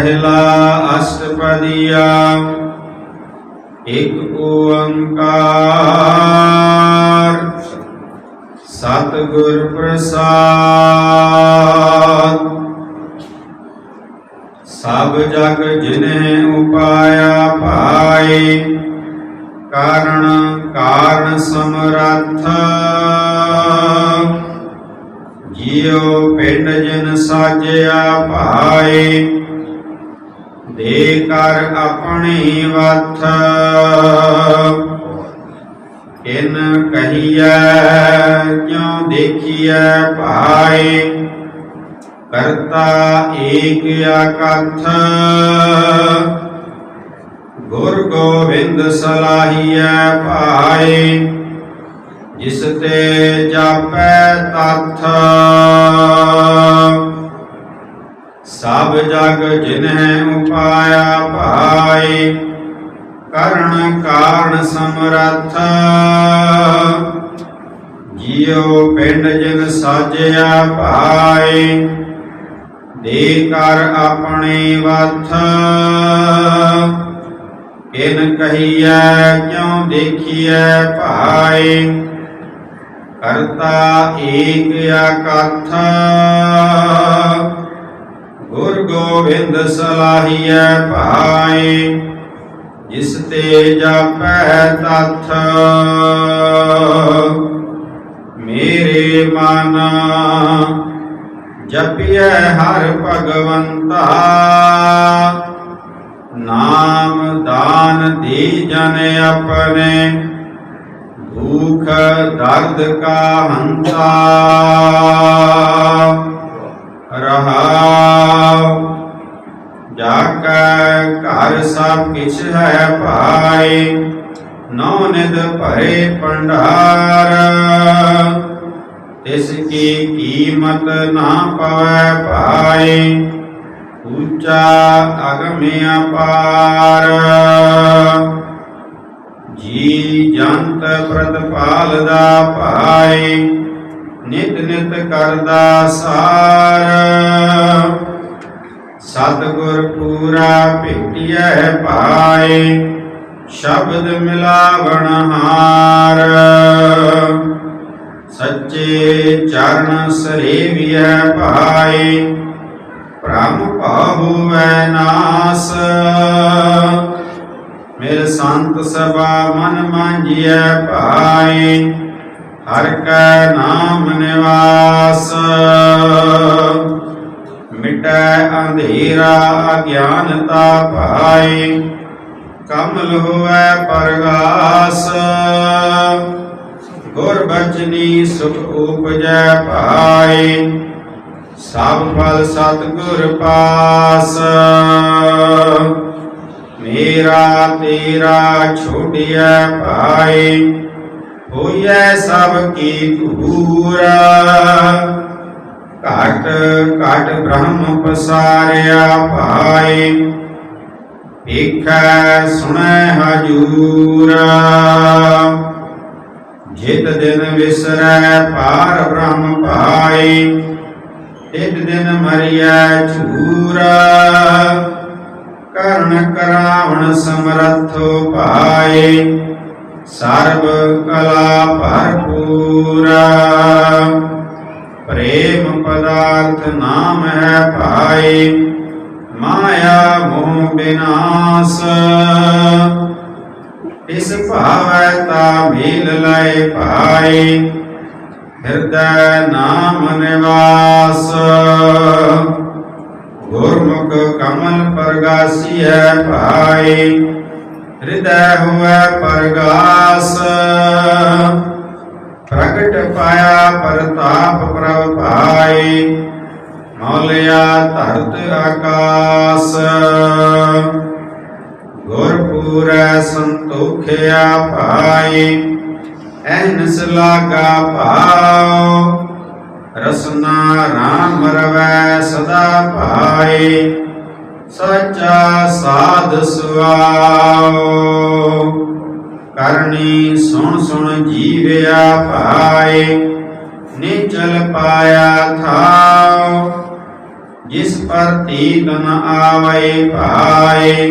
ਪਹਿਲਾ ਅਸ਼ਟਪਦੀਆ, ਇੱਕ ਓੰਕਾਰ। ਸਤਿਗੁਰ ਪ੍ਰਸਾਦ। ਸਭ ਜਗ ਜਿਨੇ ਉਪਾਇਆ ਪਾਏ ਕਾਰਣ ਕਾਰਨ ਸਮਰੱਥ। ਜਿਉ ਪਿੰਡ ਜਨ ਸਾਜਿਆ ਭਾਏ ਦੇ ਕਰ ਆਪਣੀ ਵਥ। ਇਨ ਕਹੀਐ, ਕਿਉ ਦੇਖੀਐ ਭਾਏ? ਕਰਤਾ ਏਕ ਅਕਥ। ਗੁਰ ਗੋਬਿੰਦ ਸਲਾਹੀਐ ਭਾਏ। ਜਿਸ ਤੇ ਜਾਪੈ ਤਥ। ਸਭ ਜਗ ਜਿਨਹਿ ਉਪਾਇਆ ਭਾਏ, ਕਰਨ ਕਾਰਨ ਸਮਰੱਥ। ਜਿਉ ਪਿੰਡ ਜਿਨ ਸਾਜਿਆ ਭਾਏ, ਦੇ ਕਰ ਆਪਣੇ ਵਥ। ਇਨ ਕਹੀਐ, ਕਿਉ ਦੇਖੀਐ ਭਾਏ, ਕਰਤਾ ਏਕ ਅਕਥ। ਗੁਰ ਗੋਬਿੰਦ ਸਲਾਹੀਐ ਭਾਏ, ਜਿਸ ਤੇ ਜਾਪੈ ਤਥ। ਮੇਰੇ ਮਨ, ਜਪਿਐ ਹਰ ਭਗਵੰਤਾ। ਨਾਮ ਦਾਨ ਦੀ ਜਨ ਆਪਣੇ ਦੁਖ ਦਰਦ ਕਾ ਹੰਤਾ। ਕੀਮਤ ਨਾ ਪਵੈ ਭਾਈ ਉੱਚਾ ਅਗਮਿ ਅਪਾਰ ਜੀ ਜੰਤ ਪ੍ਰਤਪਾਲ ਦਾ ਭਾਈ ਨਿਤ ਨਿਤ ਕਰਦਾ ਸਾਰ। ਸਤਿਗੁਰ ਪੂਰਾ ਭੇਟਿਐ ਭਾਈ ਸ਼ਬਦ ਮਿਲਾਵਣ ਹਾਰ। ਸੱਚੇ ਚਰਨ ਸਰੇਵਿਐ ਭਾਈ ਭ੍ਰਮ ਪਾਹੁਐ ਨਾਸ। ਮੇਰ ਸੰਤ ਸਭਾ ਮਨ ਮਾਂਜੀਐ ਭਾਈ ਹਰ ਕੈ ਨਾਮ ਨਿਵਾਸ। ਮਿਟੈ ਅੰਧੇਰਾ ਅਗਿਆਨਤਾ ਭਾਈ ਕਮਲ ਹੋਵੈ ਪਰਗਾਸ। ਗੁਰ ਬਚਨੀ ਸੁਖ ਉਪਜੈ ਭਾਈ ਸਭ ਫਲ ਸਤਿਗੁਰ ਪਾਸ। ਮੇਰਾ ਤੇਰਾ ਛੋਟਿਆ ਭਾਈ ਹੋਈਐ ਸਭ ਕੀ ਧੂਰਾ। ਘਟ ਘਟ ਬ੍ਰਹਮ ਪਸਾਰਿਆ ਭਾਈ ਵੇਖੈ ਸੁਣੈ ਹਜੂਰਾ। ਜਿਤ ਦਿਨ ਵਿਸਰੈ ਪਾਰ ਬ੍ਰਹਮ ਭਾਈ ਤਿਤ ਦਿਨ ਮਰਿਐ ਝੂਰਾ। ਕਰਨ ਕਰਾਵਣ ਸਮਰੱਥੋ ਭਾਈ ਸਰਬ ਕਲਾ ਭਰਪੂਰਾ। ਪ੍ਰੇਮ ਪਦਾਰਥ ਨਾਮ ਹੈ ਭਾਈ ਮਾਇਆ ਮੋਹ ਬਿਨਾਸ਼। ਇਸ ਭਾਵੈ ਤਾ ਮੇਲ ਲੈ ਭਾਈ ਹਿਰਦੈ ਨਾਮ ਨਿਵਾਸ। ਗੁਰਮੁਖ ਕਮਲ ਪ੍ਰਗਾਸੀਐ ਭਾਈ ਹਿਰਦੈ ਹੋਵੈ ਪ੍ਰਗਾਸ। ਪ੍ਰਗਟ ਪਾਇਆ ਪ੍ਰਤਾਪ ਪ੍ਰਭ ਭਾਈ ਮੌਲਿਆ ਧਰਤ ਆਕਾਸ। ਗੁਰਪੂਰੈ ਸੰਤੋਖਿਆ ਭਾਈ ਐਨਸ ਲਾਗਾ ਭਾਉ, ਰਸਨਾ ਰਾਮ ਰਵੈ ਸਦਾ ਭਾਈ ਸਚਾ ਸਾਧ ਸੁਆਓ ਕਰਨੀ ਸੁਣ ਸੁਣ ਜੀਵਿਆ ਭਾਈ ਨਿਚਲ ਪਾਇਆ ਥਾਉ। ਜਿਸ ਪਰ ਤੀਤ ਆਵੇ ਭਾਏ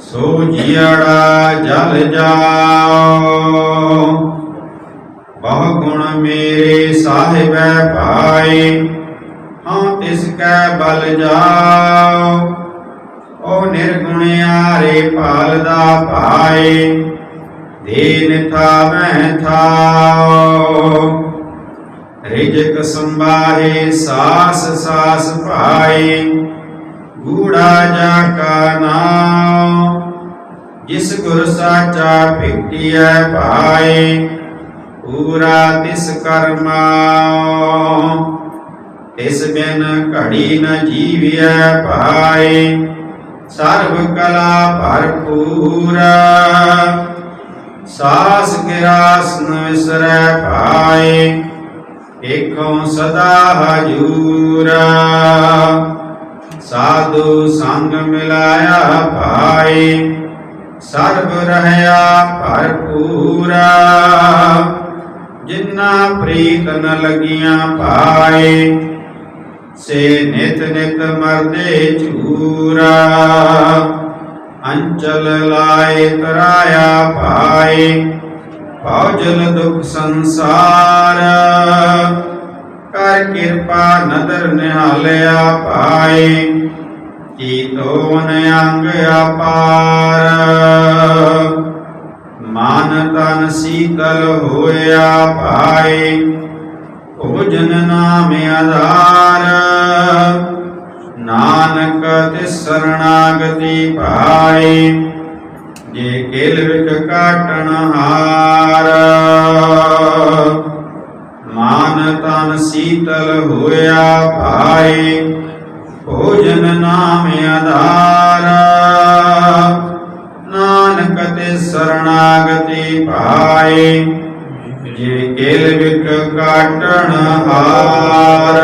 ਸੋ ਜਿਅੜਾ ਜਲ ਜਾਓ। ਬਹੁ ਗੁਣ ਮੇਰੇ ਸਾਹਿਬੈ ਭਾਈ ਹਾਂ ਤਿਸ ਕੈ ਬਲ ਜਾਓ। ਓ ਨਿਰਗੁਣਿਆਰੇ ਪਾਲਦਾ ਭਾਈ ਦੀਨ ਥਾਵੈ ਥਾਓ। ਰਿਜਕ ਸੰਭਾਹੇ ਸਾਸ ਸਾਸ ਭਾਈ ਗੂੜਾ ਜਾ ਕਾ ਨਾਮ ਜਿਸ ਗੁਰ ਸਾਚਾ ਭਿਟਿਐ ਭਾਈ ਪੂਰਾ ਤਿਸ ਕਰਮਾਉ ਇਸ ਬਿਨ ਘੜੀ ਨ ਜੀਵਿਐ ਭਾਈ ਸਰਬ ਕਲਾ ਭਰਪੂਰਾ। ਸਾਸ ਗਿਰਾਸ ਨ ਵਿਸਰੈ ਭਾਈ ਏਕੋ ਸਦਾ ਹਜੂਰਾ। ਸਾਧੂ ਸੰਗ ਮਿਲਾਇਆ ਭਾਈ ਸਰਬ ਰਹਿਆ ਭਰਪੂਰਾ। ਜਿਨ੍ਹਾਂ ਪ੍ਰੀਤ ਨ ਲਗੀਆਂ ਭਾਈ ਸੇ ਨਿਤ ਨਿਤ ਮਰਦੇ ਝੂਰਾ। ਅੰਚਲ ਲਾਏ ਤਰਾਇਆ ਭਾਈ ਭਉਜਲ ਦੁਖ ਸੰਸਾਰ। ਕਰ ਕਿਰਪਾ ਨਦਰ ਨਿਹਾਲਿਆ ਭਾਈ ਕੀ ਤੋਨ ਅੰਗ ਅਪਾਰ। ਮਨ ਤਨ ਸੀਤਲ ਹੋਇਆ ਭਾਈ ਭੋਜਨ ਨਾਮ ਆਧਾਰ। ਨਾਨਕ ਤਿਸ ਸਰਣਾਗਤੀ ਭਾਈ ਜੇ ਕੇਲ ਵਿਖ ਕਾਟਣ ਹਾਰ। ਮਾਨ ਤਨ ਸੀਤਲ ਹੋਇਆ ਭਾਈ ਭੋਜਨ ਨਾਮ ਆਧਾਰ। ਨਾਨਕ ਤੇ ਸਰਣਾਗਤੀ ਭਾਈ ਜੇ ਕੇਲ ਵਿਖ ਕਾਟਣ ਹਾਰ।